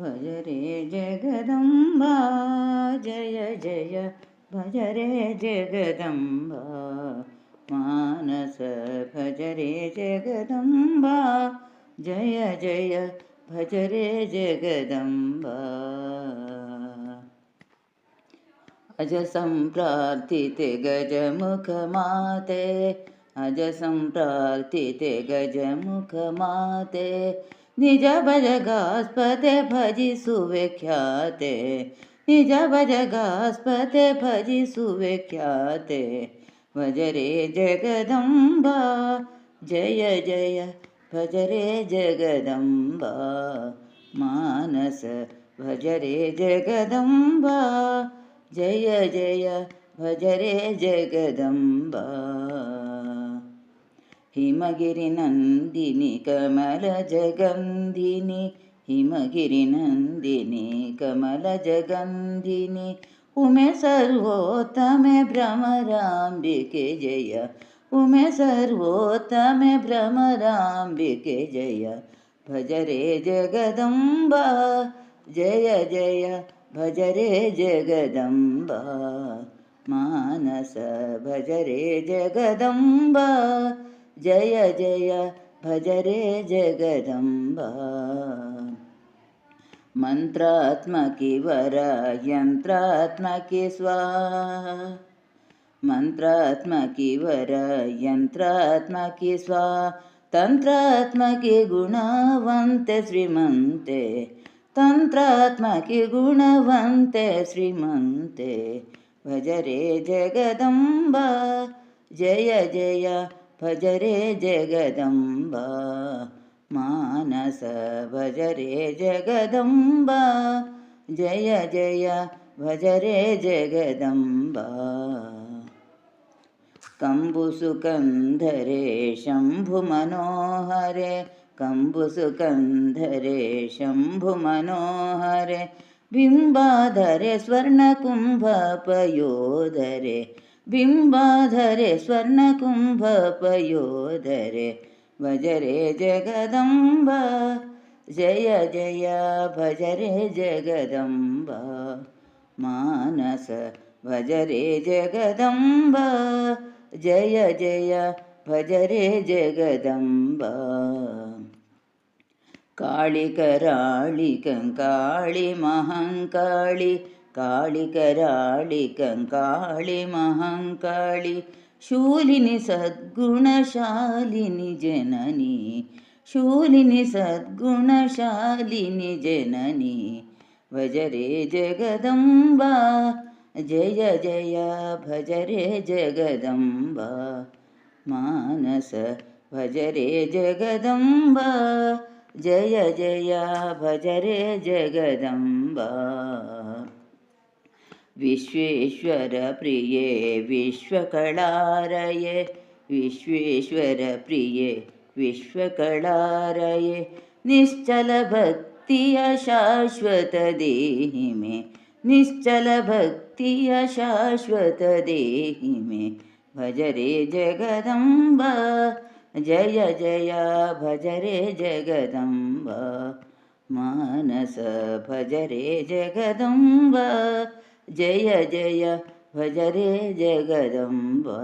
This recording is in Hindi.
भज रे जगदम्बा, जय जय भज रे जगदम्बा। मानस भज रे जगदम्बा, जय जय भज रे जगदम्बा। अज सम्प्रार्थिते गजमुखमाते अज सम्प्रार्थिते गजमुखमाते ನಿಜ ಭಜಗಾಸ್ಪತೆ ಭಜಿಸುವೆ ಖ್ಯಾತೆ ನಿಜ ಭಜಗಾಸ್ಪತೆ ಭಜಿಸುವೆ ಖ್ಯಾತೆ ಭಜರೆ ಜಗದಂಬ ಜಯ ಜಯ ಭಜರೆ ಜಗದಂಬ ಮಾನಸ ಭಜರೆ ಜಗದಂಬ ಜಯ ಜಯ ಭಜರೆ ಜಗದಂಬ हिमगिरिनन्दिनि कमलजगन्धिनि हिमगिरिनन्दिनि कमलजगन्धिनि उमे सर्वोत्तमे भ्रमराम्बिके जय। उमे सर्वोत्तमे भ्रमराम्बिके जय। भज रे जगदम्बा। जय जय। भज रे जगदम्बा। मानस भज रे जगदम्बा। जय जय भज रे जगदम्बा। मन्त्रात्मकि वर यन्त्रात्मकि स्वाहा। मन्त्रात्मकि वर यन्त्रात्मकि स्वा तन्त्रात्मकि गुणवन्ते श्रीमन्ते। तन्त्रात्मकि गुणवन्ते श्रीमन्ते। भज रे जगदम्बा। जय जय भज रे जगदम्बा मानस भज रे जगदम्बा जय जय भज रे जगदम्बा कम्बुसुकन्धरे शम्भुमनोहरे कम्बुसुकन्धरे शम्भुमनोहरे बिम्बाधरे स्वर्णकुम्भपयोधरे बिम्बाधरे स्वर्णकुम्भपयोधरे भज रे जगदम्ब। जय जय भज रे जगदम्ब। मानस भज रे जगदम्ब। जय जय भज रे जगदम्ब काळिकराळिकङ्काळि महङ्काळि काळिकराळि कङ्काळि महाङ्काळि शूलिनि सद्गुणशालिनि जननी शूलिनि सद्गुणशालिनि जननी भज रे जगदम्बा जय जय भज रे जगदम्बा मानस भज रे जगदम्बा जय जय भज रे जगदम्बा विश्वेश्वरप्रिये विश्वकलारये। विश्वेश्वरप्रिये विश्वकलारये निश्चलभक्तिय शाश्वतदेहि मे निश्चलभक्तिय शाश्वतदेहि मे। भज रे जगदम्बा, जय जय भज रे जगदम्बा। मानस भज रे जगदम्बा जय जय भज रे जगदम्बा।